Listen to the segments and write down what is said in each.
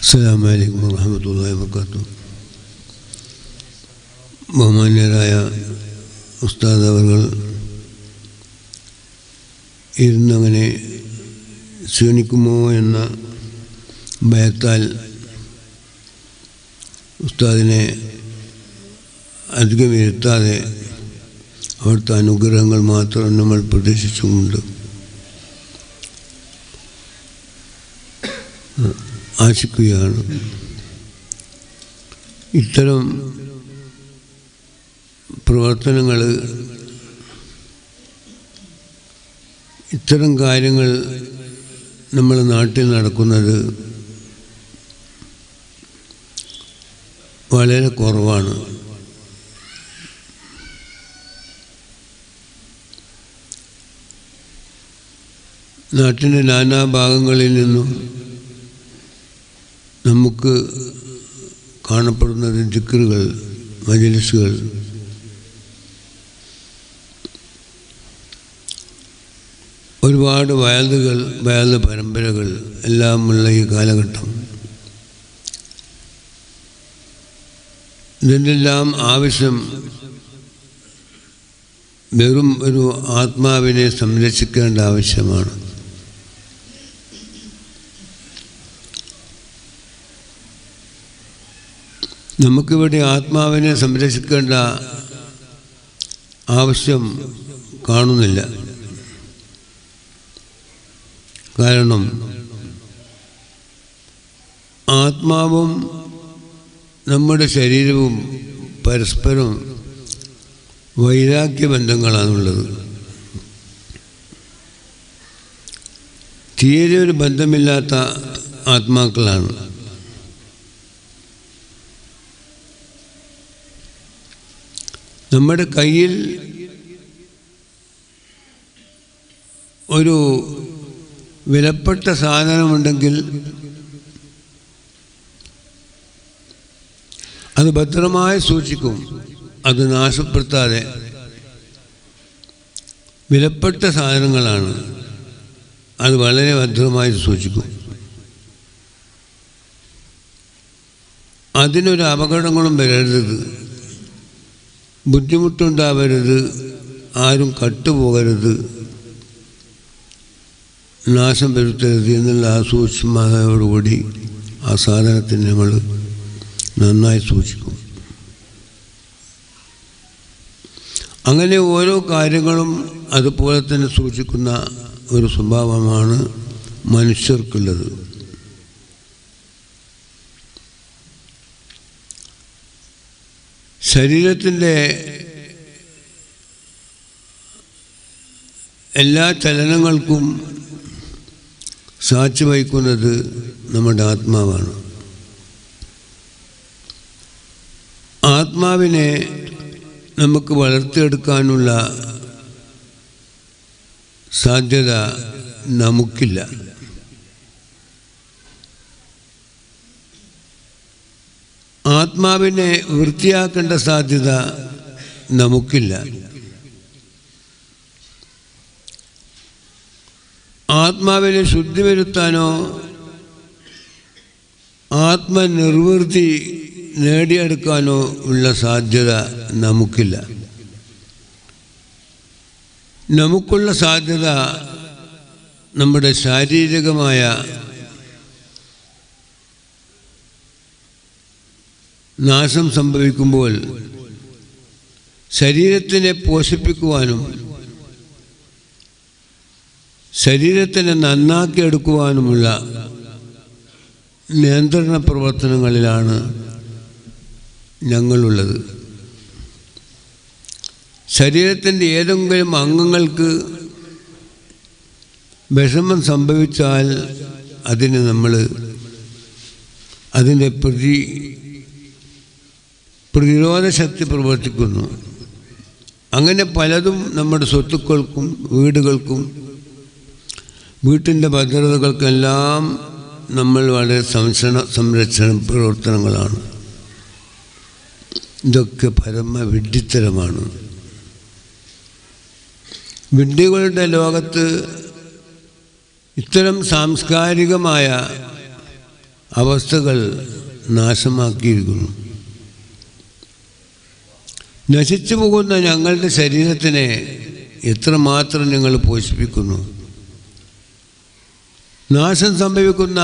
അസ്സാം വലൈക്കും വാഹമത്തല്ലാ വർക്കാത്തു ബഹുമാന്യരായ ഉസ്താദ് അവർ ഇരുന്നങ്ങനെ ക്ഷീണിക്കുമോ എന്ന ഭയത്താൽ ഉസ്താദിനെ അധികം ഇരുത്താതെ അവിടുത്തെ അനുഗ്രഹങ്ങൾ മാത്രം നമ്മൾ പ്രതീക്ഷിച്ചുകൊണ്ട് ആശിക്കുകയാണ്. ഇത്തരം പ്രവർത്തനങ്ങൾ ഇത്തരം കാര്യങ്ങൾ നമ്മുടെ നാട്ടിൽ നടക്കുന്നത് വളരെ കുറവാണ്. നാട്ടിന്റെ നാനാഭാഗങ്ങളിൽ നിന്നും നമുക്ക് കാണപ്പെടുന്ന ജിക്കറുകൾ മജലിസുകൾ. ഒരുപാട് വയലുകൾ വയലു പരമ്പരകൾ എല്ലാമുള്ള ഈ കാലഘട്ടം. ഇതിനെല്ലാം ആവശ്യം വെറും ഒരു ആത്മാവിനെ സംരക്ഷിക്കേണ്ട ആവശ്യമാണ്. നമുക്കിവിടെ ആത്മാവിനെ സംരക്ഷിക്കേണ്ട ആവശ്യം കാണുന്നില്ല. കാരണം ആത്മാവും നമ്മുടെ ശരീരവും പരസ്പരം വൈരാഗ്യ ബന്ധങ്ങളാണുള്ളത് തീരെ ഒരു ബന്ധമില്ലാത്ത ആത്മാക്കളാണ്. നമ്മുടെ കയ്യിൽ ഒരു വിലപ്പെട്ട സാധനമുണ്ടെങ്കിൽ അത് ഭദ്രമായി സൂക്ഷിക്കും. അത് നാശപ്പെടുത്താതെ. വിലപ്പെട്ട സാധനങ്ങളാണ്. അത് വളരെ ഭദ്രമായി സൂക്ഷിക്കും. അതിനൊരു അപകടങ്ങളും വരരുത്. ബുദ്ധിമുട്ടുണ്ടാവരുത് ആരും കട്ടുപോകരുത് നാശം വരുത്തരുത് എന്നുള്ള ആ സൂക്ഷ്മതയോടുകൂടി ആ സാധനത്തിന് നമ്മൾ നന്നായി സൂക്ഷിക്കും. അങ്ങനെ ഓരോ കാര്യങ്ങളും അതുപോലെ തന്നെ സൂക്ഷിക്കുന്ന ഒരു സ്വഭാവമാണ് മനുഷ്യർക്കുള്ളത്. ശരീരത്തിന്റെ എല്ലാ ചലനങ്ങൾക്കും സാക്ഷി വഹിക്കുന്നത് നമ്മുടെ ആത്മാവാണ്. ആത്മാവിനെ നമുക്ക് വളർത്തിയെടുക്കാനുള്ള സാധ്യത നമുക്കില്ല. ആത്മാവിനെ വൃത്തിയാക്കേണ്ട സാധ്യത നമുക്കില്ല. ആത്മാവിനെ ശുദ്ധി വരുത്താനോ ആത്മനിർവൃത്തി നേടിയെടുക്കാനോ ഉള്ള സാധ്യത നമുക്കില്ല. നമുക്കുള്ള സാധ്യത നമ്മുടെ ശാരീരികമായ നാശം സംഭവിക്കുമ്പോൾ ശരീരത്തിനെ പോഷിപ്പിക്കുവാനും ശരീരത്തിനെ നന്നാക്കിയെടുക്കുവാനുമുള്ള നിയന്ത്രണ പ്രവർത്തനങ്ങളിലാണ് ഞങ്ങളുള്ളത്. ശരീരത്തിന്റെ ഏതെങ്കിലും അംഗങ്ങൾക്ക് വിഷമം സംഭവിച്ചാൽ അതിനെ നമ്മൾ അതിന്റെ പ്രതി പ്രതിരോധ ശക്തി പ്രവർത്തിക്കുന്നു. അങ്ങനെ പലതും നമ്മുടെ സ്വത്തുക്കൾക്കും വീടുകൾക്കും വീട്ടിന്റെ ഭദ്രതകൾക്കെല്ലാം നമ്മൾ വളരെ സംരക്ഷണ സംരക്ഷണ പ്രവർത്തനങ്ങളാണ്. ഇതൊക്കെ പരമ വിഡ്ഢിത്തരമാണ് വിഡ്ഢികളുടെ ലോകത്ത് ഇത്തരം സാംസ്കാരികമായ അവസ്ഥകൾ നാശമാക്കിയിരിക്കുന്നു. നശിച്ചു പോകുന്ന ഞങ്ങളുടെ ശരീരത്തിനെ എത്രമാത്രം ഞങ്ങൾ പോഷിപ്പിക്കുന്നു? നാശം സംഭവിക്കുന്ന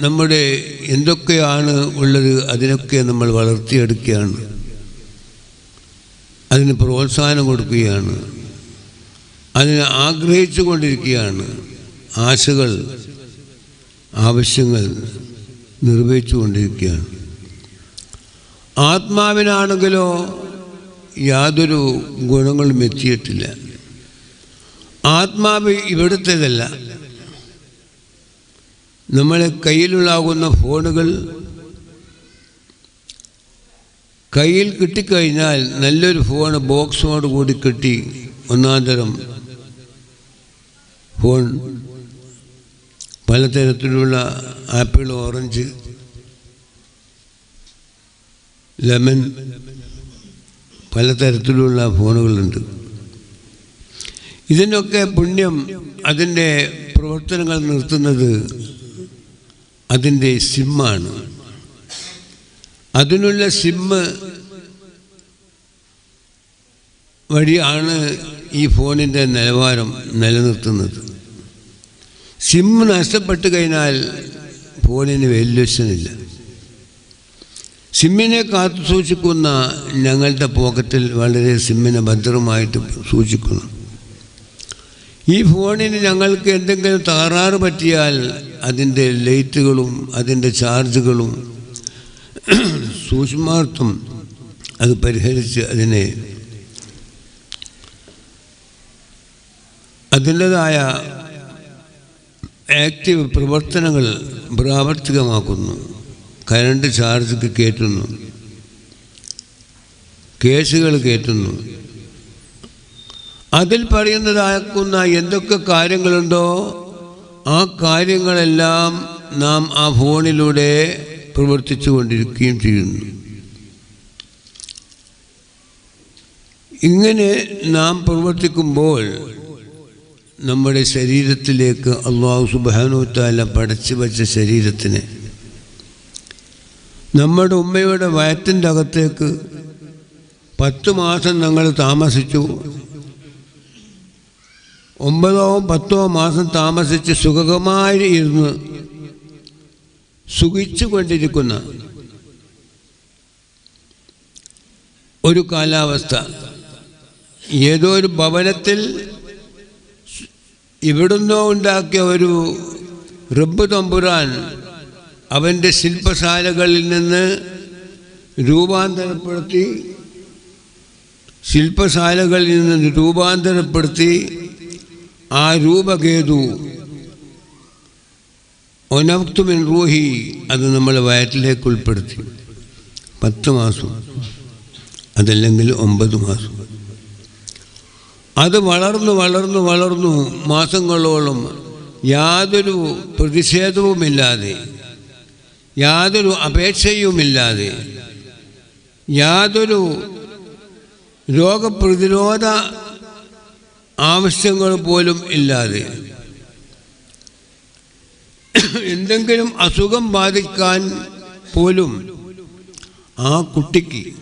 നമ്മുടെ എന്തൊക്കെയാണ് ഉള്ളത്? അതിനൊക്കെ നമ്മൾ വളർത്തിയെടുക്കുകയാണ്. അതിന് പ്രോത്സാഹനം കൊടുക്കുകയാണ്. അതിനെ ആഗ്രഹിച്ചു കൊണ്ടിരിക്കുകയാണ്. ആശകൾ ആവശ്യങ്ങൾ നിർവഹിച്ചു കൊണ്ടിരിക്കുകയാണ്. ആത്മാവിനാണെങ്കിലോ യാതൊരു ഗുണങ്ങളും എത്തിയിട്ടില്ല. ആത്മാവ് ഇവിടുത്തേതല്ല. നമ്മളെ കയ്യിലുള്ളാകുന്ന ഫോണുകൾ കയ്യിൽ കിട്ടിക്കഴിഞ്ഞാൽ നല്ലൊരു ഫോൺ ബോക്സോട് കൂടി കിട്ടി ഒന്നാം തരം ഫോൺ. പലതരത്തിലുള്ള ആപ്പിൾ ഓറഞ്ച് ലെമൺ പലതരത്തിലുള്ള ഫോണുകളുണ്ട്. ഇതിനൊക്കെ പുണ്യം അതിന്റെ പ്രവർത്തനങ്ങൾ നിർത്തുന്നത് അതിന്റെ സിമ്മാണ്. അതിനുള്ള സിമ്മ് വഴിയാണ് ഈ ഫോണിന്റെ നിലവാരം നിലനിർത്തുന്നത്. സിമ്മ് നഷ്ടപ്പെട്ടു കഴിഞ്ഞാൽ ഫോണിന് വാല്യുവേഷനില്ല സിമ്മിനെ കാത്തു സൂക്ഷിക്കുന്ന ഞങ്ങളുടെ പോക്കറ്റിൽ വളരെ സിമ്മിനെ ഭദ്രമായിട്ട് സൂക്ഷിക്കുന്നു. ഈ ഫോണിന് ഞങ്ങൾക്ക് എന്തെങ്കിലും തകരാറ് പറ്റിയാൽ അതിന്റെ ലൈറ്റുകളും അതിന്റെ ചാർജുകളും സൂക്ഷ്മാർത്ഥം അത് പരിഹരിച്ച് അതിനെ അതിന്റെതായ ആക്റ്റീവ് പ്രവർത്തനങ്ങൾ പ്രാവർത്തികമാക്കുന്നു. കരണ്ട് ചാർജ് കയറ്റുന്നു കേസുകൾ കയറ്റുന്നു അതിൽ പറയുന്നതാക്കുന്ന എന്തൊക്കെ കാര്യങ്ങളുണ്ടോ ആ കാര്യങ്ങളെല്ലാം നാം ആ ഫോണിലൂടെ പ്രവർത്തിച്ചു കൊണ്ടിരിക്കുകയും ചെയ്യുന്നു. ഇങ്ങനെ നാം പ്രവർത്തിക്കുമ്പോൾ നമ്മുടെ ശരീരത്തിലേക്ക് അള്ളാഹു സുബാനുത്താല പടച്ചു വച്ച ശരീരത്തിനെ നമ്മുടെ ഉമ്മയുടെ വയറ്റിന്റെ അകത്തേക്ക് പത്ത് മാസം ഞങ്ങൾ താമസിച്ചു. ഒമ്പതോ പത്തോ മാസം താമസിച്ച് സുഖകമായി ഇരുന്ന് സുഖിച്ചു കൊണ്ടിരിക്കുന്ന ഒരു കാലാവസ്ഥ. ഏതോ ഒരു ഭവനത്തിൽ ഇവിടുന്നോ ഉണ്ടാക്കിയ ഒരു റബ്ബ് തമ്പുരാൻ അവന്റെ ശില്പശാലകളിൽ നിന്ന് രൂപാന്തരപ്പെടുത്തി ശില്പശാലകളിൽ നിന്ന് രൂപാന്തരപ്പെടുത്തി ആ രൂപകേതു ഒനക്തുമിൻ റൂഹി അത് നമ്മൾ വയറ്റിലേക്ക് ഉൾപ്പെടുത്തി. പത്ത് മാസം അതല്ലെങ്കിൽ ഒമ്പത് മാസം. അത് വളർന്നു വളർന്നു വളർന്നു മാസങ്ങളോളം യാതൊരു പ്രതിഷേധവുമില്ലാതെ യാതൊരു അപേക്ഷയുമില്ലാതെ യാതൊരു രോഗപ്രതിരോധ ആവശ്യങ്ങൾ പോലും ഇല്ലാതെ എന്തെങ്കിലും അസുഖം ബാധിക്കാൻ പോലും ആ കുട്ടിക്ക്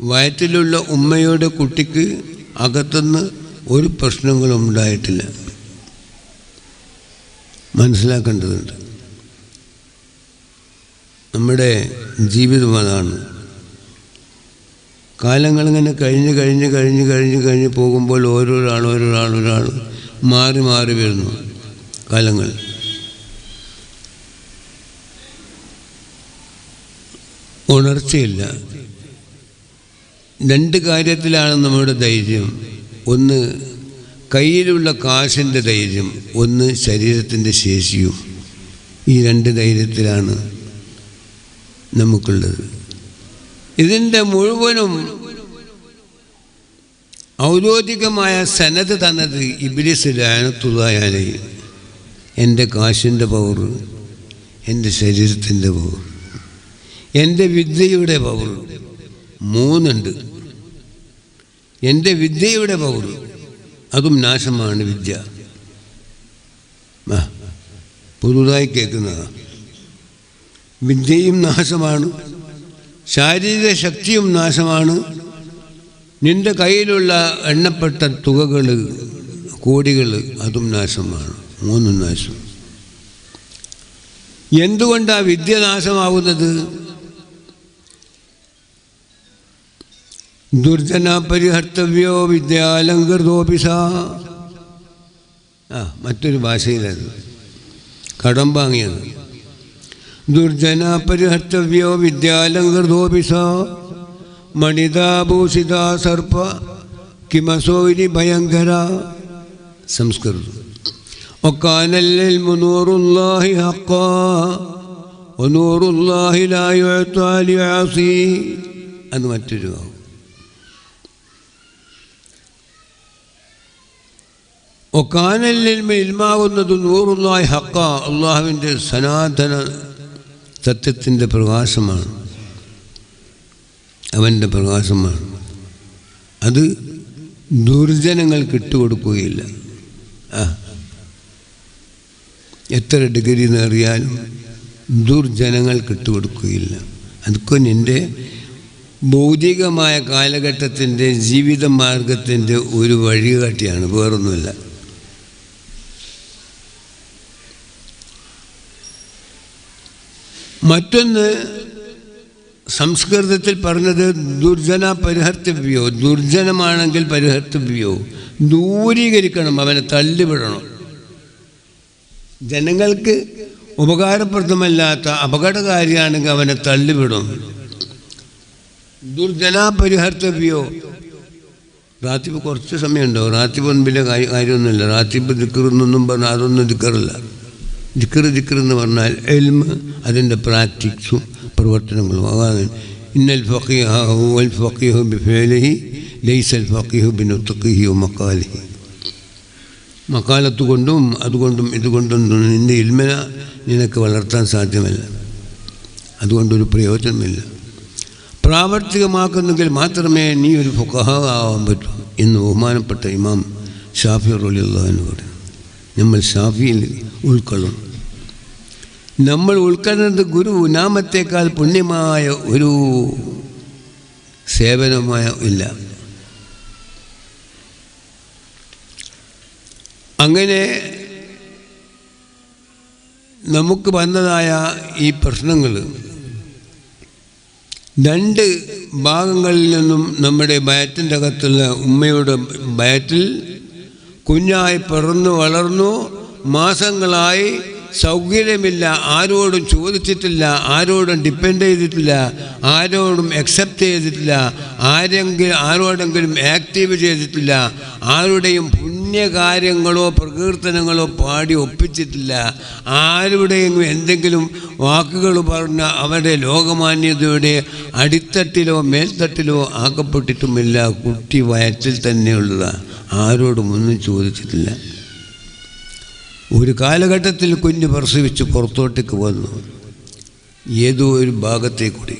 വയറ്റിലുള്ള ഉമ്മയുടെ കുട്ടിക്ക് അകത്തുനിന്ന് ഒരു പ്രശ്നങ്ങളും ഉണ്ടായിട്ടില്ല. മനസ്സിലാക്കേണ്ടതുണ്ട്. നമ്മുടെ ജീവിതം അതാണ് കാലങ്ങളിങ്ങനെ കഴിഞ്ഞ് കഴിഞ്ഞ് കഴിഞ്ഞ് കഴിഞ്ഞ് കഴിഞ്ഞ് പോകുമ്പോൾ ഓരോരാൾ ഓരോരാൾ ഒരാൾ മാറി മാറി വരുന്നു കാലങ്ങൾ. ഉണർച്ചയില്ല. രണ്ട് കാര്യത്തിലാണ് നമ്മുടെ ധൈര്യം. ഒന്ന് കയ്യിലുള്ള കാശിന്റെ ധൈര്യം ഒന്ന് ശരീരത്തിന്റെ ശേഷിയും. ഈ രണ്ട് ധൈര്യത്തിലാണ് നമുക്കുള്ളത്. ഇതിന്റെ മുഴുവനും ഔദ്യോഗികമായ സനത് തന്നത് ഇബിലിസ് ലാനത്തുള്ളയാലേ എന്റെ കാശിന്റെ പവർ എന്റെ ശരീരത്തിന്റെ പവർ എന്റെ വിദ്യയുടെ പവർ മൂന്നുണ്ട്. എന്റെ വിദ്യയുടെ പവർ അതും നാശമാണ് വിദ്യ. പുതുതായി കേൾക്കുന്നതാ. വിദ്യയും നാശമാണ്. ശാരീരിക ശക്തിയും നാശമാണ്. നിന്റെ കയ്യിലുള്ള എണ്ണപ്പെട്ട തുകകൾ കോടികൾ അതും നാശമാണ്. മൂന്നും നാശം. എന്തുകൊണ്ടാണ് വിദ്യ നാശമാവുന്നത്? ദുർജന പരിഹർത്തവ്യോ വിദ്യാലങ്കൃതോപിസ. ആ മറ്റൊരു ഭാഷയിലത്. കടം വാങ്ങിയത്. ദുർജന പരിഹർത്തവ്യോ വിദ്യാലങ്കൃതോപിസ മണിതാഭൂഷിത സർപ്പ കിമസോരി ഭയങ്കര സംസ്കൃതം وكان العلم نور الله حقا ونور الله لا يعطى لعاصي അത് മറ്റൊരു വാക്ക്. ഒക്കാനല്ലിൽ ഇൽമാകുന്നത് നൂറുള്ളായി ഹക്ക അള്ളാഹുവിൻ്റെ സനാതന സത്യത്തിന്റെ പ്രകാശമാണ്. അവന്റെ പ്രകാശമാണ്. അത് ദുർജനങ്ങൾക്ക് ഇട്ടുകൊടുക്കുകയില്ല ആ. എത്ര ഡിഗ്രി നേറിയാലും ദുർജനങ്ങൾക്ക് ഇട്ടുകൊടുക്കുകയില്ല അതൊക്കെ നിന്റെ ഭൗതികമായ കാലഘട്ടത്തിന്റെ ജീവിത മാർഗത്തിന്റെ ഒരു വഴികാട്ടിയാണ്. വേറൊന്നുമില്ല. മറ്റൊന്ന് സംസ്കൃതത്തിൽ പറഞ്ഞത് ദുർജന പരിഹർത്തവ്യോ ദുർജനമാണെങ്കിൽ പരിഹർത്തവ്യോ. ദൂരീകരിക്കണം അവനെ തള്ളിവിടണം. ജനങ്ങൾക്ക് ഉപകാരപ്രദമല്ലാത്ത അപകടകാരിയാണെങ്കിൽ അവനെ തള്ളിവിടും. ദുർജന പരിഹർത്തവ്യോ റാത്തിപ്പ് കുറച്ച് സമയമുണ്ടോ? റാത്തിപ്പ് മുൻപിലെ കാര്യം കാര്യമൊന്നുമില്ല. റാത്തിപ്പ് ദിക്കറെന്നൊന്നും പറഞ്ഞാൽ അതൊന്നും ദിക്കറില്ല. ദിക്കറ് ദിക്കർ എന്ന് പറഞ്ഞാൽ എൽമ് അതിന്റെ പ്രാക്ടിക്സും പ്രവർത്തനങ്ങളും. അതാണ് ഇന്നൽ വൽ ഫഖീഹു ബിഫേലിഹി ലൈസൽ മക്കാലിഹി മക്കാലത്ത് കൊണ്ടും അതുകൊണ്ടും ഇതുകൊണ്ടും നിന്റെ ഇൽമന നിനക്ക് വളർത്താൻ സാധ്യമല്ല. അതുകൊണ്ടൊരു പ്രയോജനമില്ല. പ്രാവർത്തികമാക്കുന്നെങ്കിൽ മാത്രമേ നീ ഒരു ഫുഖഹ ആവാൻ പറ്റൂ എന്ന് ബഹുമാനപ്പെട്ട ഇമാം ഷാഫി റലിയുള്ള എന്ന് പറയും നമ്മൾ ഷാഫിയിൽ ഉൾക്കൊള്ളണം നമ്മൾ ഉൾക്കൊള്ളുന്നത് ഗുരു നാമത്തേക്കാൾ പുണ്യമായ ഒരു സേവനമായ ഇല്ല. അങ്ങനെ നമുക്ക് വന്നതായ ഈ പ്രശ്നങ്ങൾ രണ്ട് ഭാഗങ്ങളിൽ നിന്നും നമ്മുടെ ബയറ്റിന്റെ അകത്തുള്ള ഉമ്മയുടെ വയറ്റിൽ കുഞ്ഞായി പിറന്നു വളർന്നു മാസങ്ങളായി സൗകര്യമില്ല ആരോടും ചോദിച്ചിട്ടില്ല ആരോടും ഡിപ്പെൻഡ് ചെയ്തിട്ടില്ല ആരോടും അക്സെപ്റ്റ് ചെയ്തിട്ടില്ല ആരെങ്കിലും ആരോടെങ്കിലും ആക്റ്റീവ് ചെയ്തിട്ടില്ല ആരുടെയും പുണ്യകാര്യങ്ങളോ പ്രകീർത്തനങ്ങളോ പാടി ഒപ്പിച്ചിട്ടില്ല. ആരുടെയെങ്കിലും എന്തെങ്കിലും വാക്കുകൾ പറഞ്ഞ അവരുടെ ലോകമാന്യതയുടെ അടിത്തട്ടിലോ മേൽത്തട്ടിലോ ആക്കപ്പെട്ടിട്ടുമില്ല. കുട്ടി വയറ്റിൽ തന്നെയുള്ളതാണ് ആരോടും ഒന്നും ചോദിച്ചിട്ടില്ല. ഒരു കാലഘട്ടത്തിൽ കുഞ്ഞ് പ്രസവിച്ച് പുറത്തോട്ടേക്ക് വന്നു. ഏതോ ഒരു ഭാഗത്തെ കൂടി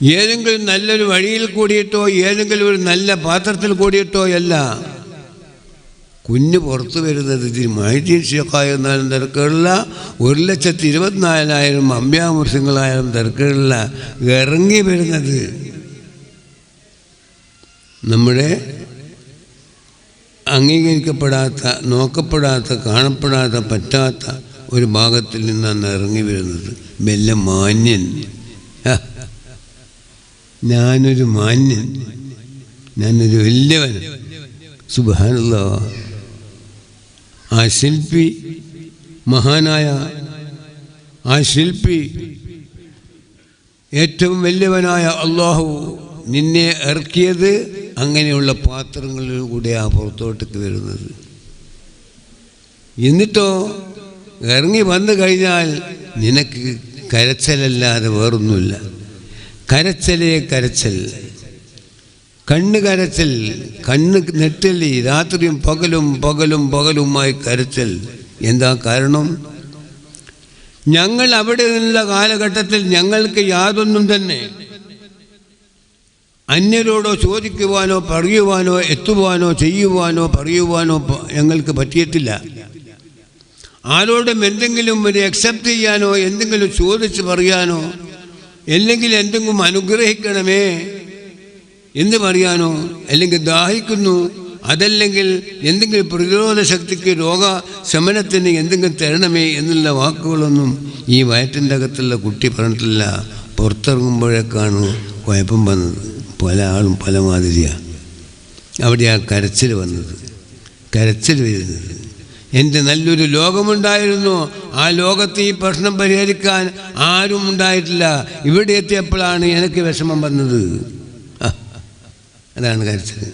ഏതെങ്കിലും നല്ലൊരു വഴിയിൽ കൂടിയിട്ടോ ഏതെങ്കിലും ഒരു നല്ല പാത്രത്തിൽ കൂടിയിട്ടോ അല്ല. കുഞ്ഞ് പുറത്തു വരുന്നത് ഇതിന് മൈദീൻ ഷേഖായിരുന്നാലും തിരക്കുകളില്ല ഒരു ലക്ഷത്തി ഇരുപത്തിനാലായാലും അമ്പ്യാമൃശങ്ങളായാലും തിരക്കുകളില്ല ഇറങ്ങി വരുന്നത് നമ്മുടെ അംഗീകരിക്കപ്പെടാത്ത നോക്കപ്പെടാത്ത കാണപ്പെടാത്ത പറ്റാത്ത ഒരു ഭാഗത്തിൽ നിന്നാണ് ഇറങ്ങി വരുന്നത്. മെല്ലെ മാന്യൻ. ഞാനൊരു മാന്യൻ. ഞാനൊരു വലിയവൻ. സുബാനുള്ള ആ ശില്പി മഹാനായ ആ ശില്പി ഏറ്റവും വലിയവനായ അള്ളാഹു നിന്നെ ഇറക്കിയത് അങ്ങനെയുള്ള പാത്രങ്ങളിൽ കൂടെയാണ് പുറത്തോട്ടേക്ക് വരുന്നത്. എന്നിട്ടോ ഇറങ്ങി വന്നു കഴിഞ്ഞാൽ നിനക്ക് കരച്ചലല്ലാതെ വേറൊന്നുമില്ല. കരച്ചലേ കരച്ചൽ. കണ്ണ് കരച്ചൽ കണ്ണ് നെറ്റലി രാത്രിയും പകലും പകലും പകലുമായി കരച്ചൽ. എന്താ കാരണം? ഞങ്ങൾ അവിടെ നിന്നുള്ള കാലഘട്ടത്തിൽ ഞങ്ങൾക്ക് യാതൊന്നും തന്നെ അന്യരോടോ ചോദിക്കുവാനോ പറയുവാനോ എത്തുവാനോ ചെയ്യുവാനോ പറയുവാനോ ഞങ്ങൾക്ക് പറ്റിയിട്ടില്ല. ആരോടും എന്തെങ്കിലും ഒരു അക്സെപ്റ്റ് ചെയ്യാനോ എന്തെങ്കിലും ചോദിച്ച് പറയാനോ അല്ലെങ്കിൽ എന്തെങ്കിലും അനുഗ്രഹിക്കണമേ എന്ന് പറയാനോ അല്ലെങ്കിൽ ദാഹിക്കുന്നു. അതല്ലെങ്കിൽ എന്തെങ്കിലും പ്രതിരോധ ശക്തിക്ക് രോഗ ശമനത്തിന് എന്തെങ്കിലും തരണമേ എന്നുള്ള വാക്കുകളൊന്നും ഈ വയറ്റിന്റെ അകത്തുള്ള കുട്ടി പറഞ്ഞിട്ടില്ല. പുറത്തിറങ്ങുമ്പോഴേക്കാണ് കുഴപ്പം വന്നത്. പല ആളും പല മാതിരിയാണ് അവിടെ ആ കരച്ചിൽ വന്നത്. കരച്ചിൽ വരുന്നത്. എന്റെ നല്ലൊരു ലോകമുണ്ടായിരുന്നു. ആ ലോകത്ത് ഈ പ്രശ്നം പരിഹരിക്കാൻ ആരും ഉണ്ടായിട്ടില്ല. ഇവിടെ എത്തിയപ്പോഴാണ് എനിക്ക് വിഷമം വന്നത്. അതാണ് കരച്ചിൽ.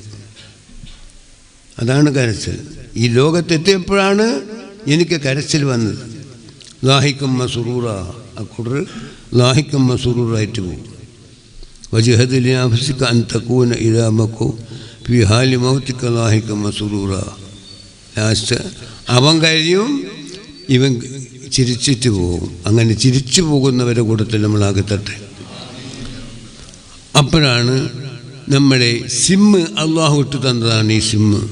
അതാണ് കരച്ചിൽ. ഈ ലോകത്തെത്തിയപ്പോഴാണ് എനിക്ക് കരച്ചിൽ വന്നത്. ലാഹിക്കുമ്മ സുറൂറ. ആ കുടർ ലാഹിക്കുമ്മ സുറൂറായിട്ട് പോകും വജുഹദിനാഫിസിക്ക അന്തക്കൂന ഇതാമക്കോ പി ഹാലി മൗത്തിക്ക ലാഹിക്കുമ്മ സുറൂറ. ലാസ്റ്റ് അവൻ കഴിയും ഇവൻ ചിരിച്ചിട്ട് പോകും. അങ്ങനെ ചിരിച്ചു പോകുന്നവരെ കൂട്ടത്തിൽ നമ്മളാകത്തട്ടെ അപ്പോഴാണ് നമ്മുടെ സിമ്മ് അള്ളാഹു ഇട്ട് തന്നതാണ് ഈ സിമ്മ്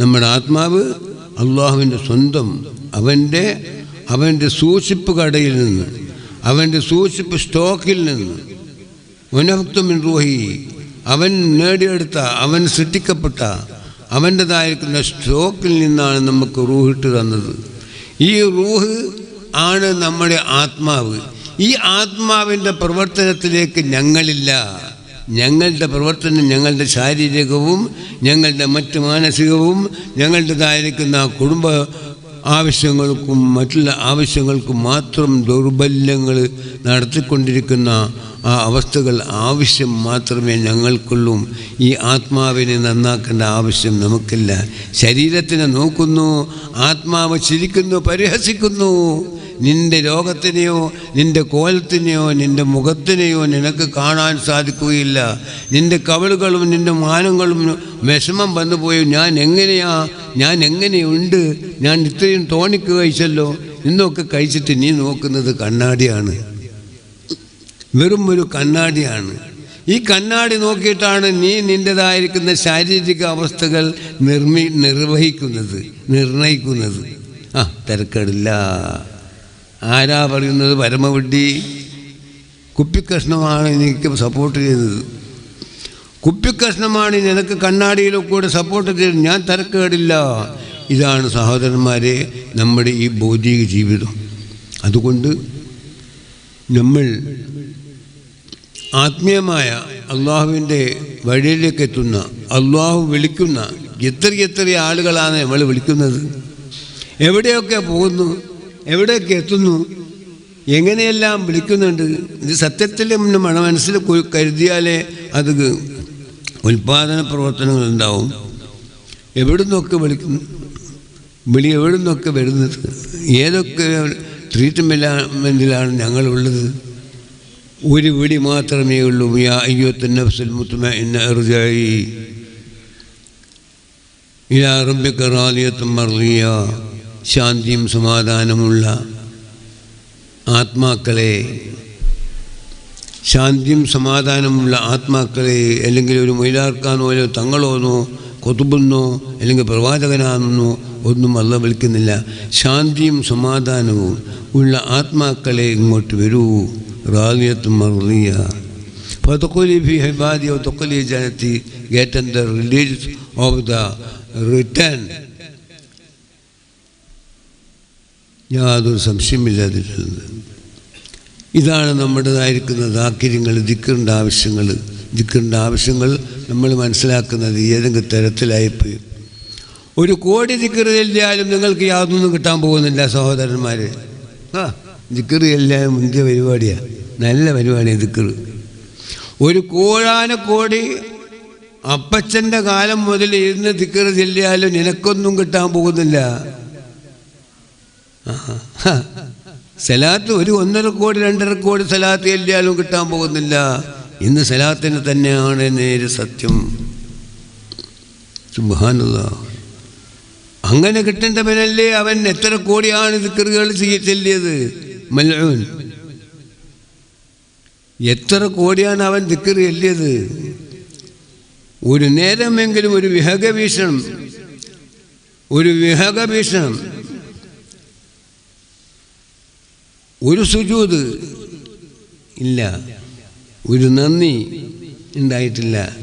നമ്മുടെ ആത്മാവ് അള്ളാഹുവിന്റെ സ്വന്തം അവന്റെ അവന്റെ സൂക്ഷിപ്പ് കടയിൽ നിന്ന് അവന്റെ സൂക്ഷിപ്പ് സ്റ്റോക്കിൽ നിന്ന്. വനഭക്തമിൻ റൂഹി അവൻ നേടിയെടുത്ത അവൻ സൃഷ്ടിക്കപ്പെട്ട അവന്റെതായിരിക്കുന്ന സ്റ്റോക്കിൽ നിന്നാണ് നമുക്ക് റൂഹിട്ട് തന്നത്. ഈ റൂഹ് ആണ് നമ്മുടെ ആത്മാവ്. ഈ ആത്മാവിന്റെ പ്രവർത്തനത്തിലേക്ക് ഞങ്ങളില്ല. ഞങ്ങളുടെ പ്രവർത്തനം ഞങ്ങളുടെ ശാരീരികവും ഞങ്ങളുടെ മറ്റ് മാനസികവും ഞങ്ങളുടേതായിരിക്കുന്ന കുടുംബ ആവശ്യങ്ങൾക്കും മറ്റുള്ള ആവശ്യങ്ങൾക്കും മാത്രം ദൗർബല്യങ്ങൾ നടത്തിക്കൊണ്ടിരിക്കുന്ന ആ അവസ്ഥകൾ ആവശ്യം മാത്രമേ ഞങ്ങൾക്കുള്ളൂ. ഈ ആത്മാവിനെ നന്നാക്കേണ്ട ആവശ്യം നമുക്കില്ല. ശരീരത്തിനെ നോക്കുന്നു ആത്മാവ് ചിരിക്കുന്നു പരിഹസിക്കുന്നു. നിന്റെ രോഗത്തിനെയോ നിന്റെ കോലത്തിനെയോ നിന്റെ മുഖത്തിനെയോ നിനക്ക് കാണാൻ സാധിക്കുകയില്ല. നിന്റെ കവളുകളും നിന്റെ മാനങ്ങളും വിഷമം വന്നുപോയി ഞാൻ എങ്ങനെയാ ഞാൻ എങ്ങനെയുണ്ട്? ഞാൻ ഇത്രയും തോണിക്ക് കഴിച്ചല്ലോ. നിന്നൊക്കെ കഴിച്ചിട്ട് നീ നോക്കുന്നത് കണ്ണാടിയാണ്. വെറും ഒരു കണ്ണാടിയാണ്. ഈ കണ്ണാടി നോക്കിയിട്ടാണ് നീ നിന്റെതായിരിക്കുന്ന ശാരീരിക അവസ്ഥകൾ നിർമ്മി നിർവഹിക്കുന്നത് നിർണയിക്കുന്നത്. ആ തിരക്കടില്ല. ആരാ പറയുന്നത്? പരമവിഡ്ഢി കുപ്പിക്കഷ്ണമാണ് എനിക്ക് സപ്പോർട്ട് ചെയ്യുന്നത് കുപ്പിക്കഷ്ണമാണ് നിനക്ക് കണ്ണാടിയിലൊക്കെ കൂടെ സപ്പോർട്ട് ചെയ്ത് ഞാൻ തിരക്കേടില്ല. ഇതാണ് സഹോദരന്മാരെ നമ്മുടെ ഈ ഭൗതിക ജീവിതം. അതുകൊണ്ട് നമ്മൾ ആത്മീയമായ അള്ളാഹുവിന്റെ വഴിയിലേക്ക് എത്തുന്ന അള്ളാഹു വിളിക്കുന്ന എത്ര എത്ര ആളുകളാണ് നമ്മൾ വിളിക്കുന്നത്? എവിടെയൊക്കെ പോകുന്നു? എവിടെയൊക്കെ എത്തുന്നു? എങ്ങനെയെല്ലാം വിളിക്കുന്നുണ്ട്? ഇത് സത്യത്തിൽ നമ്മുടെ മനസ്സിൽ കരുതിയാലേ അത് ഉൽപാദന പ്രവർത്തനങ്ങൾ ഉണ്ടാവും. എവിടുന്നൊക്കെ വിളിക്കുന്നു വിളി എവിടുന്നൊക്കെ വരുന്നത്? ഏതൊക്കെ ട്രീറ്റ്മെന്റിലാണ് ഞങ്ങളുള്ളത്? ഒരു വിളി മാത്രമേ ഉള്ളൂ. യാ അയ്യോത്തൻ നഫ്സുൽ എന്ന ഇർജഇ ഇലാ റബ്ബിക റാദിയത്തും മർദിയ. ശാന്തിയും സമാധാനമുള്ള ആത്മാക്കളെ ശാന്തിയും സമാധാനമുള്ള ആത്മാക്കളെ അല്ലെങ്കിൽ ഒരു മൊയിലാർക്കാനോ അല്ലെങ്കിൽ തങ്ങളോന്നോ കൊതുബെന്നോ അല്ലെങ്കിൽ പ്രവാചകനാണെന്നോ ഒന്നും അല്ല വിളിക്കുന്നില്ല. ശാന്തിയും സമാധാനവും ഉള്ള ആത്മാക്കളെ ഇങ്ങോട്ട് വരൂ. റാദിയത്തും മർദിയ ഫതഖുലി ഫി ഹിബാദി തൊക്കലി ജനത്തി. Gate and the release of the return. യാതൊരു സംശയമില്ലാതിരുന്നത് ഇതാണ് നമ്മുടേതായിരിക്കുന്ന ദാക്കര്യങ്ങൾ ദിക്കറിന്റെ ആവശ്യങ്ങൾ. ദിക്കറിന്റെ ആവശ്യങ്ങൾ നമ്മൾ മനസ്സിലാക്കുന്നത് ഏതെങ്കിലും തരത്തിലായിപ്പോയി. ഒരു കോടി ദിക്കറ് നിങ്ങൾക്ക് യാതൊന്നും കിട്ടാൻ പോകുന്നില്ല സഹോദരന്മാരെ. ആ ദിക്കറ് എല്ലാം മുന്തിയ പരിപാടിയാണ് നല്ല പരിപാടിയാണ് ദിക്കറ് ഒരു കോഴാന കോടി അപ്പച്ചന്റെ കാലം മുതൽ ഇരുന്ന് ദിക്കറ് ചെല്ലിയാലും നിനക്കൊന്നും കിട്ടാൻ പോകുന്നില്ല. സലാത്ത് ഒരു ഒന്നര കോടി രണ്ടര കോടി സലാത്ത് എല്ലാവരും കിട്ടാൻ പോകുന്നില്ല. ഇന്ന് സലാത്തിന് തന്നെയാണ് നേര് സത്യം. സുബാനുള്ള അങ്ങനെ കിട്ടേണ്ടവനല്ലേ അവൻ. എത്ര കോടിയാണ് ദിക്കറുകൾ ചെല്ലിയത്? മല്ലൂൻ എത്ര കോടിയാണ് അവൻ ദിക്കർ ചെല്ലിയത്? ഒരു നേരമെങ്കിലും ഒരു വിഹക ഭീഷണം. ഒരു വിഹക വീക്ഷണം ഒരു സുജൂത് ഇല്ല. ഒരു നന്ദി ഉണ്ടായിട്ടില്ല.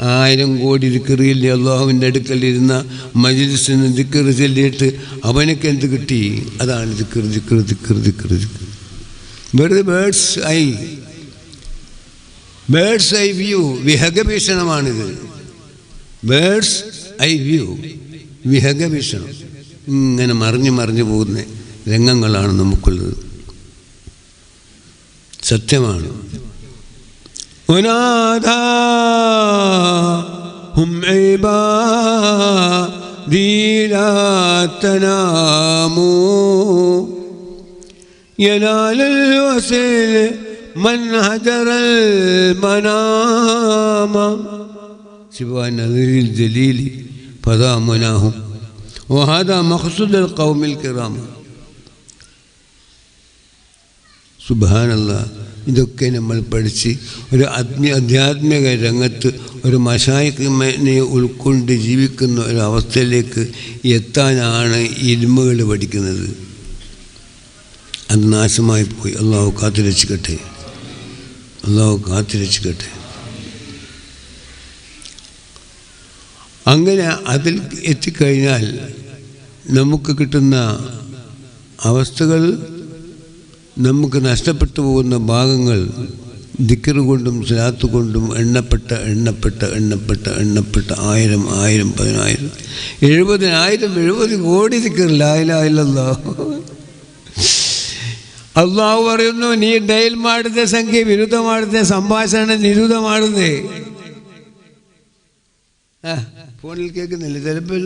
ആയിരം കോടി ദിക്കറിയിൽ അള്ളാഹുവിന്റെ അടുക്കലിരുന്ന മജിലിസിന് ദിക്കറ് ചൊല്ലിയിട്ട് അവനക്ക് എന്ത് കിട്ടി? അതാണ് ദിക്കർ ദിക്കർ ദിക്കർ ദിക്കർ ദിക്കർ വെറുതെ bird's eye bird's eye view വിഹഗഭീഷണമാണിത്. Bird's eye view വിഹഗഭീഷണം. ഇങ്ങനെ മറിഞ്ഞ് മറിഞ്ഞു പോകുന്ന രംഗങ്ങളാണ് നമുക്കുള്ളത്. സത്യമാണ് وناداهم عبادي لا تناموا ينال الوسيل من هجر المنام سوى نذير الجليل فذا مناهم وهذا مقصود القوم الكرام സുബാനല്ല ഇതൊക്കെ നമ്മൾ പഠിച്ച് ഒരു ആത്മീയ ആധ്യാത്മിക രംഗത്ത് ഒരു മഷായിക്കിനെ ഉൾക്കൊണ്ട് ജീവിക്കുന്ന ഒരു അവസ്ഥയിലേക്ക് എത്താനാണ് ഇരുമുകൾ പഠിക്കുന്നത്. അത് നാശമായി പോയി. അള്ളാഹു കാത്തുരക്ഷിക്കട്ടെ. അള്ളാഹു കാത്തുരക്ഷിക്കട്ടെ. അങ്ങനെ അതിൽ എത്തിക്കഴിഞ്ഞാൽ നമുക്ക് കിട്ടുന്ന അവസ്ഥകൾ നമുക്ക് നഷ്ടപ്പെട്ടു പോകുന്ന ഭാഗങ്ങൾ ദിക്കറുകൊണ്ടും കൊണ്ടും കൊണ്ടും എണ്ണപ്പെട്ട എണ്ണപ്പെട്ട എണ്ണപ്പെട്ട എണ്ണപ്പെട്ട ആയിരം ആയിരം പതിനായിരം. എഴുപതിനായിരം എഴുപത് കോടി ദിക്കറില്ലായില്ലല്ലോ അള്ളാഹു പറയുന്നു നീ ഡയൽ മാടുന്ന സംഖ്യ വിരുദ്ധമാടുന്ന സംഭാഷണം നിരുദ്ധമാടുന്നേ. ഫോണിൽ കേൾക്കുന്നില്ല? ചിലപ്പോൾ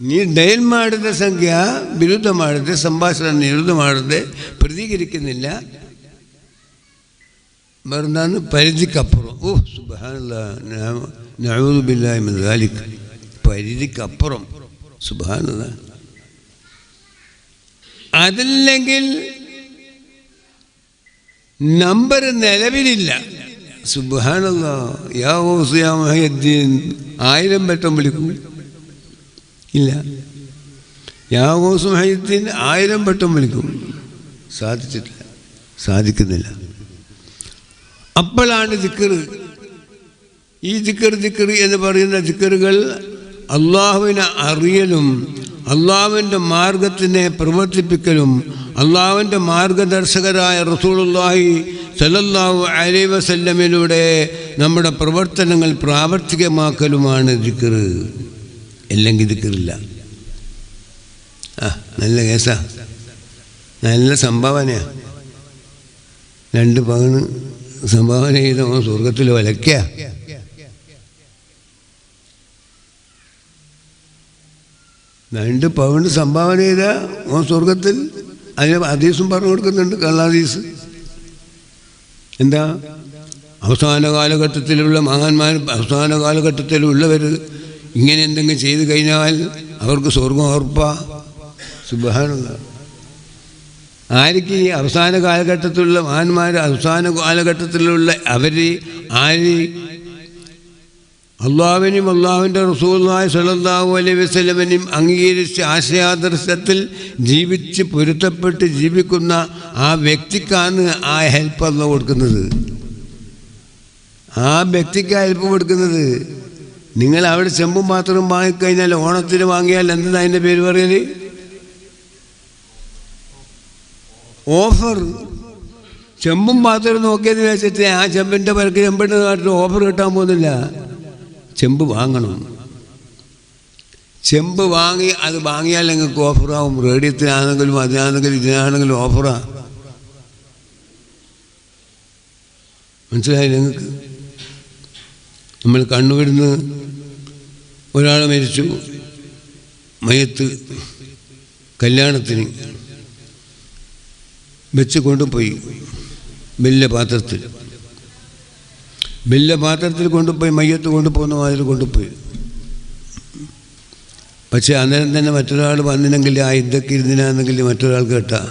ನೀ ಡಯಲ್ ಮಾಡಿದ ಸಂಖ್ಯೆ ವಿರುದ್ಧ ಮಾಡಿದೆ ಸಂಭಾಷಣೆ ವಿರುದ್ಧ ಮಾಡಿದೆ പ്രതികരിക്കുന്നില്ല മറുന്നാന്ന് പരിധിക്കപ്പുറം ഓ സുബാനല്ല നഴൂബില്ലായ്മ ദാലിക്ക് പരിധിക്കപ്പുറം സുബാനത അതല്ലെങ്കിൽ നമ്പർ നിലവിലില്ല സുബാനല്ല യാ ഓസ് യാ മഹദ്ദീൻ ആയിരം വട്ടം വിളിക്കും ഇല്ല. യാഗോസും ഹൈദ്ദീൻ ആയിരം വട്ടം വിളിക്കും സാധിച്ചിട്ടില്ല. സാധിക്കുന്നില്ല. അപ്പോഴാണ് ദിക്കറ്. ഈ ദിക്കർ ദിക്കർ എന്ന് പറയുന്ന ദിക്കറുകൾ അള്ളാഹുവിനെ അറിയലും അള്ളാഹുവിന്റെ മാർഗത്തിനെ പ്രവർത്തിപ്പിക്കലും അള്ളാഹുവിന്റെ മാർഗദർശകരായ റസൂലുള്ളാഹി സലല്ലാഹു അലൈ വസല്ലമിലൂടെ നമ്മുടെ പ്രവർത്തനങ്ങൾ പ്രാവർത്തികമാക്കലുമാണ് ദിക്കറ്. അല്ലെങ്കിൽ ദിക്കറില്ല ആ നല്ല കേസാ. നല്ല സംഭാവനയാ. രണ്ട് പവന് സംഭാവന ചെയ്ത സ്വർഗത്തിൽ വലയ്ക്ക. രണ്ട് പവന് സംഭാവന ചെയ്ത ഓൻ സ്വർഗത്തിൽ അതിന് ഹദീസും പറഞ്ഞു കൊടുക്കുന്നുണ്ട് കള്ളാദീസ് എന്താ? അവസാന കാലഘട്ടത്തിലുള്ള മഹാന്മാർ അവസാന കാലഘട്ടത്തിലുള്ളവർ ഇങ്ങനെ എന്തെങ്കിലും ചെയ്തു കഴിഞ്ഞാൽ അവർക്ക് സ്വർഗം ഉറപ്പാ. സുബാനുള്ള ആർക്ക് ഈ അവസാന കാലഘട്ടത്തിലുള്ള മഹാന്മാർ അവസാന കാലഘട്ടത്തിലുള്ള അവർ ആര്? അള്ളാഹുവിനും അള്ളാഹുവിന്റെ റസൂലായ സലല്ലാഹു അലൈഹി വസ്ലമിനും അംഗീകരിച്ച് ആശയാദർശത്തിൽ ജീവിച്ച് പൊരുത്തപ്പെട്ട് ജീവിക്കുന്ന ആ വ്യക്തിക്കാണ് ആ ഹെൽപ്പ് അല്ല കൊടുക്കുന്നത്. ആ വ്യക്തിക്ക് ഹെൽപ്പ് കൊടുക്കുന്നത്. നിങ്ങൾ അവിടെ ചെമ്പും പാത്രവും വാങ്ങിക്കഴിഞ്ഞാൽ ഓണത്തിന് വാങ്ങിയാൽ എന്താ അതിന്റെ പേര് പറയൽ? ഓഫർ. ചെമ്പും പാത്രം നോക്കിയെന്ന് വെച്ചിട്ട് ആ ചെമ്പിന്റെ പേർക്ക് ചെമ്പിന്റെ നാട്ടിൽ ഓഫർ കിട്ടാൻ പോകുന്നില്ല. ചെമ്പ് വാങ്ങണം. ചെമ്പ് വാങ്ങി അത് വാങ്ങിയാൽ നിങ്ങൾക്ക് ഓഫറാവും. റേഡിയത്തിനാണെങ്കിലും അതിനാണെങ്കിലും ഇതിനാണെങ്കിലും ഓഫറാ. മനസ്സിലായി നിങ്ങൾക്ക്? നമ്മൾ കണ്ണുവിടുന്ന് ഒരാൾ മരിച്ചു. മയത്ത് കല്യാണത്തിന് വെച്ച് കൊണ്ടുപോയി വലിയ പാത്രത്തിൽ. വലിയ പാത്രത്തിൽ കൊണ്ടുപോയി മയ്യത്ത് കൊണ്ടുപോകുന്ന മാതിരി കൊണ്ടുപോയി. പക്ഷെ അന്നേരം തന്നെ മറ്റൊരാൾ വന്നില്ലെങ്കിൽ ആ ഇതൊക്കെ ഇരുന്നിനാണെങ്കിൽ മറ്റൊരാൾ കേട്ടാ.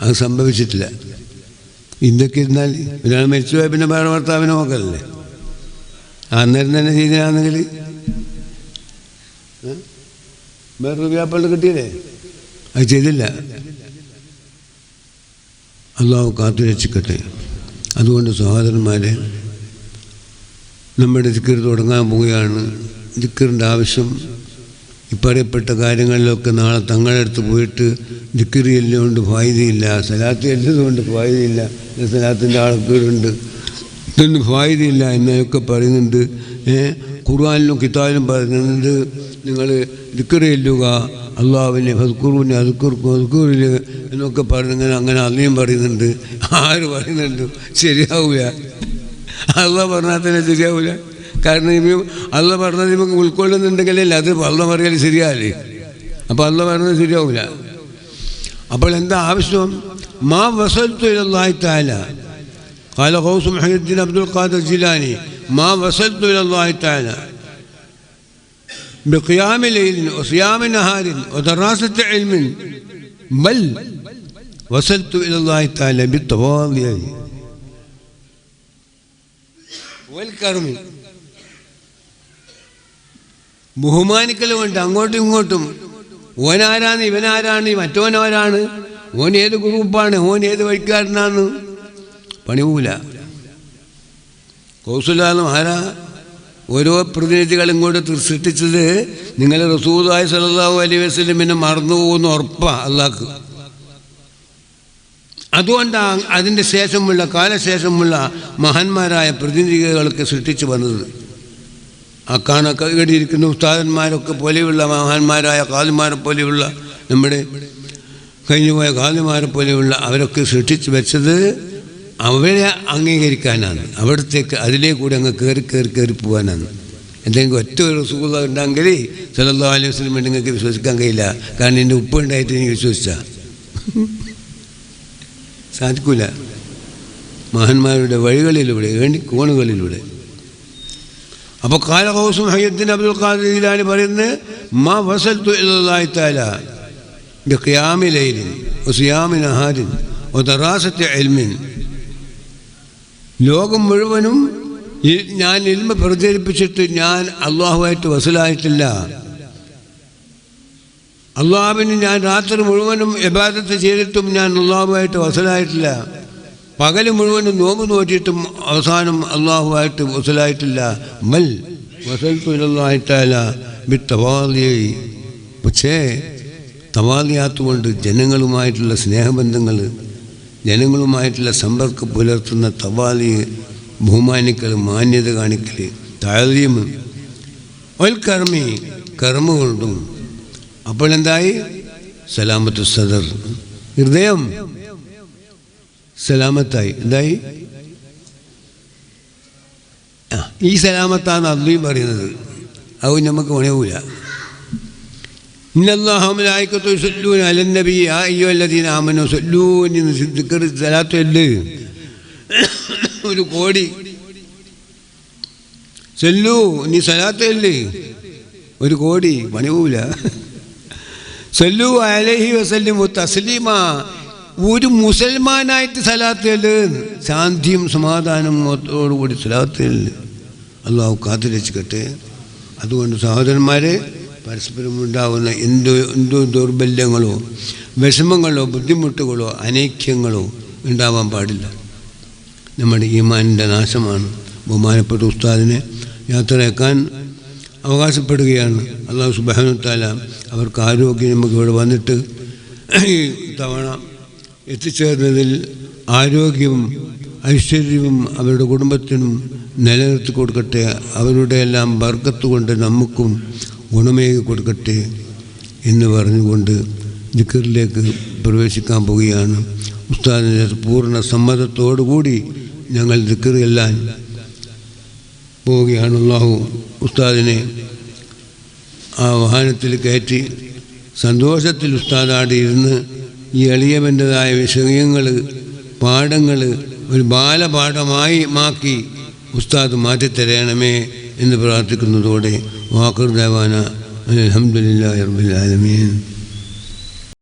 അത് സംഭവിച്ചിട്ടില്ല. ഇന്ത്യയ്ക്ക് ഇരുന്നാൽ ഒരാൾ മരിച്ചുപോയാൽ പിന്നെ വേറെ ഭർത്താവിനെ നോക്കല്ലേ അന്നേരം തന്നെ ചെയ്തിനാണെങ്കിൽ വേറൊരു വ്യാപാരം കിട്ടിയില്ലേ? അത് ചെയ്തില്ല. അള്ളാഹു കാത്തു രക്ഷിക്കട്ടെ. അതുകൊണ്ട് സഹോദരന്മാരെ നമ്മുടെ ദിക്കർ തുടങ്ങാൻ പോവുകയാണ്. ദിക്കറിന്റെ ആവശ്യം ഇപ്പറയപ്പെട്ട കാര്യങ്ങളിലൊക്കെ നാളെ തങ്ങളുടെ അടുത്ത് പോയിട്ട് ദിക്കറി എല്ലുകൊണ്ട് ഫായുതയില്ല സലാത്ത് എല്ലതുകൊണ്ട് ഫായുതയില്ല സലാത്തിന്റെ ആൾക്കാരുണ്ട്. ഇതൊന്നും ഫായുതയില്ല എന്നൊക്കെ പറയുന്നുണ്ട്. ഖുർആാനിലും കിതാബിലും പറയുന്നുണ്ട്. നിങ്ങൾ ദിക്കറിയല്ലുക അള്ളാവിനെ അള്ളാഹുവിനെ അതുക്കുർക്കും അതുക്കൂറിൽ എന്നൊക്കെ പറയുന്നിങ്ങനെ അങ്ങനെ അന്നയും പറയുന്നുണ്ട്. ആര് പറയുന്നുണ്ട്? ശരിയാവില്ല അള്ള പറഞ്ഞാൽ തന്നെ ശരിയാവില്ല കാരണം ഇനി അള്ള പറഞ്ഞത് നമുക്ക് ഉൾക്കൊള്ളുന്നുണ്ടെങ്കിലല്ലേ അത് അള്ള പറയാൻ ശരിയാവില്ലേ അപ്പോൾ അള്ള പറഞ്ഞത് ശരിയാവില്ല അപ്പോൾ എന്താ ആവശ്യം? മാ വസത്തു ഇലല്ലാഹി തആല. قال غوث محي الدين عبد القادر الجيلاني ما وصلت إلى الله تعالى بقيام ليل وصيام نهار ودراسة علم بل وصلت إلى الله تعالى بالتواضع والكرم ബഹുമാനിക്കലുമുണ്ട് അങ്ങോട്ടും ഇങ്ങോട്ടും ഓനാരാണ് ഇവനാരാണ് മറ്റോനാരാണ് ഓൻ ഏത് ഗ്രൂപ്പാണ് ഓൻ ഏത് വഴിക്കാരനാണ് പണിവൂല കൗസുല്ലാന്ന് മഹാരാ ഓരോ പ്രതിനിധികളും ഇങ്ങോട്ട് സൃഷ്ടിച്ചത് നിങ്ങൾ റസൂദായി സല്ലാഹു അലി വസ്ലമിനെ മറന്നു പോകുന്ന ഉറപ്പാണ് അള്ളാഹ് അതുകൊണ്ടാണ് അതിന്റെ ശേഷമുള്ള കാലശേഷമുള്ള മഹാന്മാരായ പ്രതിനിധികളൊക്കെ സൃഷ്ടിച്ചു വന്നത്. ആ കാണൊക്കെ ഇടിയിരിക്കുന്ന ഉസ്താദന്മാരൊക്കെ പോലെയുള്ള മഹാന്മാരായ കാലുമാരെ പോലെയുള്ള നമ്മുടെ കഴിഞ്ഞുപോയ കാലുമാരെ പോലെയുള്ള അവരൊക്കെ സൃഷ്ടിച്ചു വെച്ചത് അവരെ അംഗീകരിക്കാനാണ്. അവിടത്തേക്ക് അതിലേ കൂടി അങ്ങ് കയറി കയറി കയറി പോകാനാണ് എന്തെങ്കിലും ഒറ്റ ഒരു സുഖത ഉണ്ടെങ്കിൽ സലല്ലാ അലൈഹി വസ്ലം നിങ്ങൾക്ക് വിശ്വസിക്കാൻ കഴിയില്ല. കാരണം എന്റെ ഉപ്പ് ഉണ്ടായിട്ട് എനിക്ക് വിശ്വസിച്ച. സാധിക്കൂല. മഹാന്മാരുടെ വഴികളിലൂടെ വേണ്ടി കോണുകളിലൂടെ. അപ്പോൾ കാലഹൗസും ഹയ്യദ്ദീൻ അബ്ദുൽ ഖാദിലാണ് പറയുന്നത് മാ വസൽ തആല ബിഖിയാമി ലൈലിൻ വസിയാമി നഹാരിൻ ദറാസത്തെ ഇൽമിൻ ലോകം മുഴുവനും ഞാൻ ഇൽമ പ്രചരിപ്പിച്ചിട്ട് ഞാൻ അള്ളാഹുമായിട്ട് വസൂലായിട്ടില്ല. അള്ളാഹുവിന് ഞാൻ രാത്രി മുഴുവനും ഇബാദത്ത് ചെയ്തിട്ടും ഞാൻ അള്ളാഹുമായിട്ട് വസലായിട്ടില്ല. പകൽ മുഴുവനും നോമ്പ് നോറ്റിയിട്ടും അവസാനം അള്ളാഹുമായിട്ട് വസലായിട്ടില്ല. മൽ വസൽത്തുലായിട്ടല്ല ബി തവാദിയായി പക്ഷേ തവാദിയാത്തുകൊണ്ട് ജനങ്ങളുമായിട്ടുള്ള സ്നേഹബന്ധങ്ങൾ ജനങ്ങളുമായിട്ടുള്ള സമ്പർക്കം പുലർത്തുന്ന തവാലി ബഹുമാനിക്കൽ മാന്യത കാണിക്കൽ താഴ്യം ഒൽ കർമ്മി കൊണ്ടും അപ്പോഴെന്തായി സലാമത്ത് സദർ. ഹൃദയം സലാമത്തായി. എന്തായി? ഈ സലാമത്താണ് അതും പറയുന്നത്. അത് നമുക്ക് ഇന്നല്ലാഹുമലായിക്കത്തു സല്ലൂൻ അലന്നബി ആ അയ്യോ അല്ലദീന ആമനു സല്ലൂൻ എന്ന് സിദ്ധിക്കർ സലാത്തല്ല ഒരു കോടി. സല്ലു നീ സലാത്തല്ലേ ഒരു കോടി പണിയൂല സല്ലു അലഹി വസല്ലിമു തസ്ലീമ. ഒരു മുസൽമാനായിട്ട് സലാത്തൽ ശാന്തിയും സമാധാനത്തോടുകൂടി സലാത്തൽ അള്ളാഹു കാത്തു രക്ഷിക്കട്ടെ അതുകൊണ്ട് സഹോദരന്മാരെ പരസ്പരം ഉണ്ടാകുന്ന എന്തോ എന്തോ ദൗർബല്യങ്ങളോ വിഷമങ്ങളോ ബുദ്ധിമുട്ടുകളോ അനൈക്യങ്ങളോ ഉണ്ടാവാൻ പാടില്ല. നമ്മുടെ ഈമാനിന്റെ നാശമാണ്. ബഹുമാനപ്പെട്ട ഉസ്താദിനെ യാത്രയാക്കാൻ അവകാശപ്പെടുകയാണ്. അള്ളാഹു സുബാനുത്താല അവർക്ക് ആരോഗ്യം നമുക്ക് ഇവിടെ വന്നിട്ട് ഈ തവണ എത്തിച്ചേർന്നതിൽ ആരോഗ്യവും ഐശ്വര്യവും അവരുടെ കുടുംബത്തിനും നിലനിർത്തി കൊടുക്കട്ടെ. അവരുടെ എല്ലാം ബർക്കത്ത് കൊണ്ട് നമുക്കും ഗുണമേകി കൊടുക്കട്ടെ എന്ന് പറഞ്ഞുകൊണ്ട് ദിക്കറിലേക്ക് പ്രവേശിക്കാൻ പോവുകയാണ്. ഉസ്താദിന്റെ പൂർണ സമ്മതത്തോടുകൂടി ഞങ്ങൾ ജിക്കറിയെല്ലാം പോവുകയാണ്. അള്ളാഹു ഉസ്താദിനെ ആ വാഹനത്തിൽ കയറ്റി സന്തോഷത്തിൽ ഉസ്താദാടിയിരുന്ന് ഈ എളിയവന്റെതായ വിഷയങ്ങൾ പാഠങ്ങൾ ഒരു ബാലപാഠമായി മാക്കി ഉസ്താദ് മാറ്റിത്തരയണമേ എന്ന് പ്രാർത്ഥിക്കുന്നതോടെ വാക്കർ ദേവാന അലഹമുല്ലാ റബ്ബുൽ ആലമീൻ.